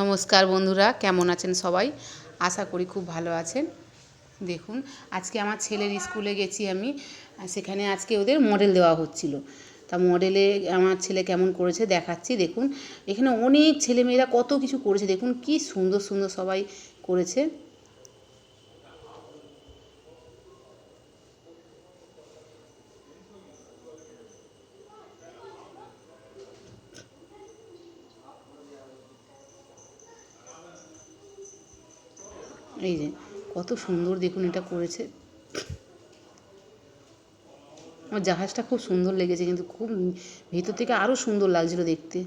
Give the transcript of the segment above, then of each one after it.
নমস্কার বন্ধুরা, কেমন আছেন সবাই? আশা করি খুব ভালো আছেন। দেখুন, আজকে আমার ছেলের স্কুলে গেছি আমি, সেখানে আজকে ওদের মডেল দেওয়া হচ্ছিল। তা মডেলে আমার ছেলে কেমন করেছে দেখাচ্ছি, দেখুন। এখানে অনেক ছেলেমেয়েরা কত কিছু করেছে, দেখুন কি সুন্দর সুন্দর সবাই করেছে। এই যে, কত সুন্দর দেখুন এটা করেছে। আমার জাহাজটা খুব সুন্দর লেগেছে, কিন্তু খুব ভেতর থেকে আরও সুন্দর লাগছিল দেখতে।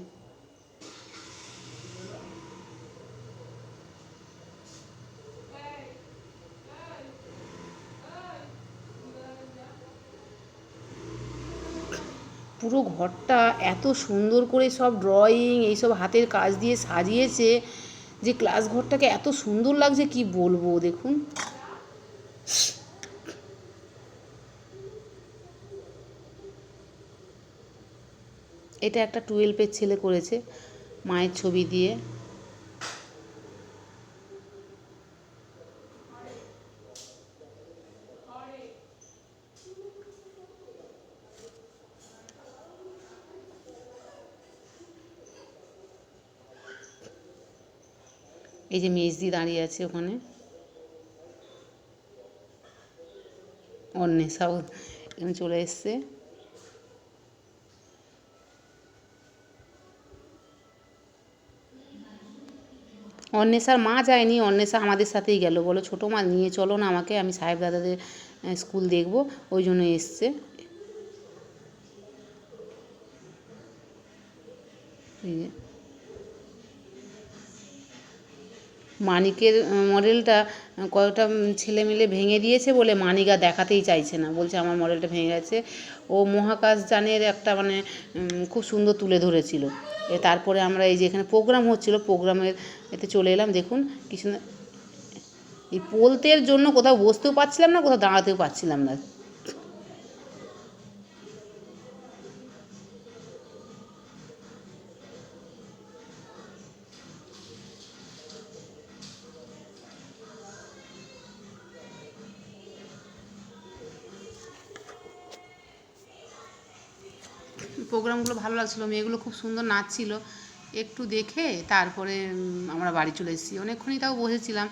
পুরো ঘরটা এত সুন্দর করে সব ড্রয়িং এইসব হাতের কাজ দিয়ে সাজিয়েছে। যে ক্লাস ঘরটাকে এত সুন্দর লাগছে, কি বলব দেখুন। এটা একটা টুয়েলভের ছেলে করেছে, মায়ের ছবি দিয়ে। এই যে মেজদি দাঁড়িয়ে আছে ওখানে। অন্বেষাও এখানে চলে এসছে। অন্বেষার মা যায়নি। অন্বেষা আমাদের সাথেই গেল। বলো, ছোটো মা, নিয়ে চলো না আমাকে। আমি সাহেব দাদাদের স্কুল দেখব। ওই জন্য এসছে। এই যে মানিকের মডেলটা কয়েকটা ছেলে মিলে ভেঙে দিয়েছে বলে মানিক আর দেখাতেই চাইছে না। বলছে, আমার মডেলটা ভেঙে গেছে। ও মহাকাশযানের একটা মানে খুব সুন্দর তুলে ধরেছিল। এ তারপরে আমরা এই যে এখানে প্রোগ্রাম হচ্ছিল প্রোগ্রামের এতে চলে এলাম। দেখুন, কিছু সুন্দর এই পোলতের জন্য কোথাও বসতেও পারছিলাম না, কোথাও দাঁড়াতেও পারছিলাম না। প্রোগ্রামগুলো ভালো লাগছিল, মেয়েগুলো খুব সুন্দর নাচছিল। একটু দেখে তারপরে আমরা বাড়ি চলে এসেছি। অনেকক্ষণই তাও বসেছিলাম।